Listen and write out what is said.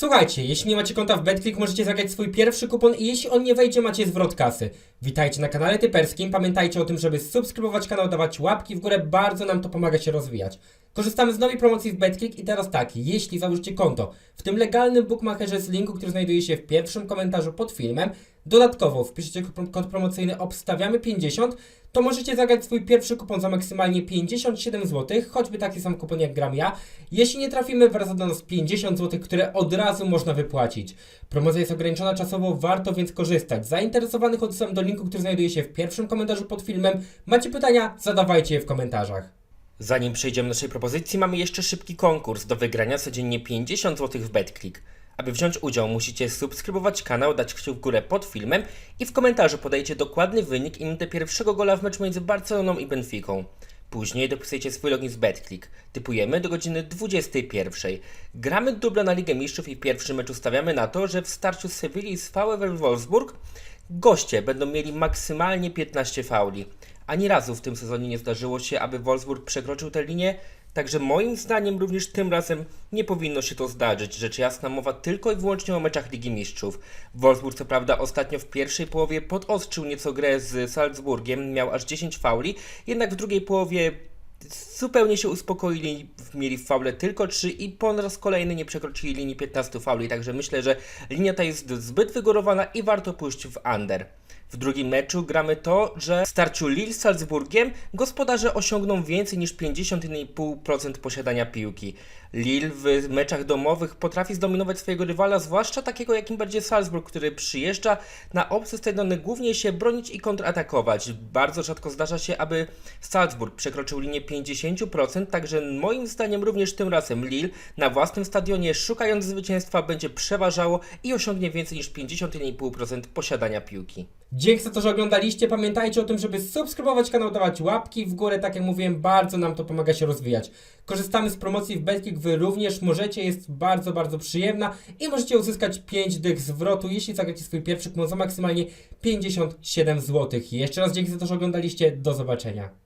Słuchajcie, jeśli nie macie konta w BetClick, możecie zagrać swój pierwszy kupon i jeśli on nie wejdzie, macie zwrot kasy. Witajcie na kanale Typerskim, pamiętajcie o tym, żeby subskrybować kanał, dawać łapki w górę, bardzo nam to pomaga się rozwijać. Korzystamy z nowej promocji w BetClick i teraz tak, jeśli założycie konto w tym legalnym bookmacherze z linku, który znajduje się w pierwszym komentarzu pod filmem, dodatkowo wpiszecie kod promocyjny obstawiamy 50, to możecie zagrać swój pierwszy kupon za maksymalnie 57 zł, choćby taki sam kupon jak gram ja. Jeśli nie trafimy, wraca do nas 50 zł, które od razu można wypłacić. Promocja jest ograniczona czasowo, warto więc korzystać. Zainteresowanych odsyłam do linku, który znajduje się w pierwszym komentarzu pod filmem. Macie pytania? Zadawajcie je w komentarzach. Zanim przejdziemy do naszej propozycji, mamy jeszcze szybki konkurs do wygrania codziennie 50 zł w BetClick. Aby wziąć udział, musicie subskrybować kanał, dać kciuk w górę pod filmem i w komentarzu podajcie dokładny wynik i minutę pierwszego gola w meczu między Barceloną i Benficą. Później dopisujecie swój login z BetClick. Typujemy do godziny 21. Gramy dubla na Ligę Mistrzów i w pierwszym meczu stawiamy na to, że w starciu z Sewilli z VfL Wolfsburg goście będą mieli maksymalnie 15 fauli. Ani razu w tym sezonie nie zdarzyło się, aby Wolfsburg przekroczył tę linię, także moim zdaniem również tym razem nie powinno się to zdarzyć. Rzecz jasna mowa tylko i wyłącznie o meczach Ligi Mistrzów. Wolfsburg co prawda ostatnio w pierwszej połowie podostrzył nieco grę z Salzburgiem, miał aż 10 fauli, jednak w drugiej połowie zupełnie się uspokoili, mieli w faule tylko 3 i po raz kolejny nie przekroczyli linii 15 fauli, także myślę, że linia ta jest zbyt wygórowana i warto pójść w under. W drugim meczu gramy to, że w starciu Lille z Salzburgiem gospodarze osiągną więcej niż 50,5% posiadania piłki. Lille w meczach domowych potrafi zdominować swojego rywala, zwłaszcza takiego jakim będzie Salzburg, który przyjeżdża na obcy stadiony głównie się bronić i kontratakować. Bardzo rzadko zdarza się, aby Salzburg przekroczył linię 50%, także moim zdaniem również tym razem Lille na własnym stadionie szukając zwycięstwa będzie przeważało i osiągnie więcej niż 50,5% posiadania piłki. Dzięki za to, że oglądaliście. Pamiętajcie o tym, żeby subskrybować kanał, dawać łapki w górę. Tak jak mówiłem, bardzo nam to pomaga się rozwijać. Korzystamy z promocji w Betkick, wy również możecie, jest bardzo, bardzo przyjemna i możecie uzyskać 5 dych zwrotu, jeśli zagracie swój pierwszy kupon za maksymalnie 57 zł. Jeszcze raz dzięki za to, że oglądaliście. Do zobaczenia.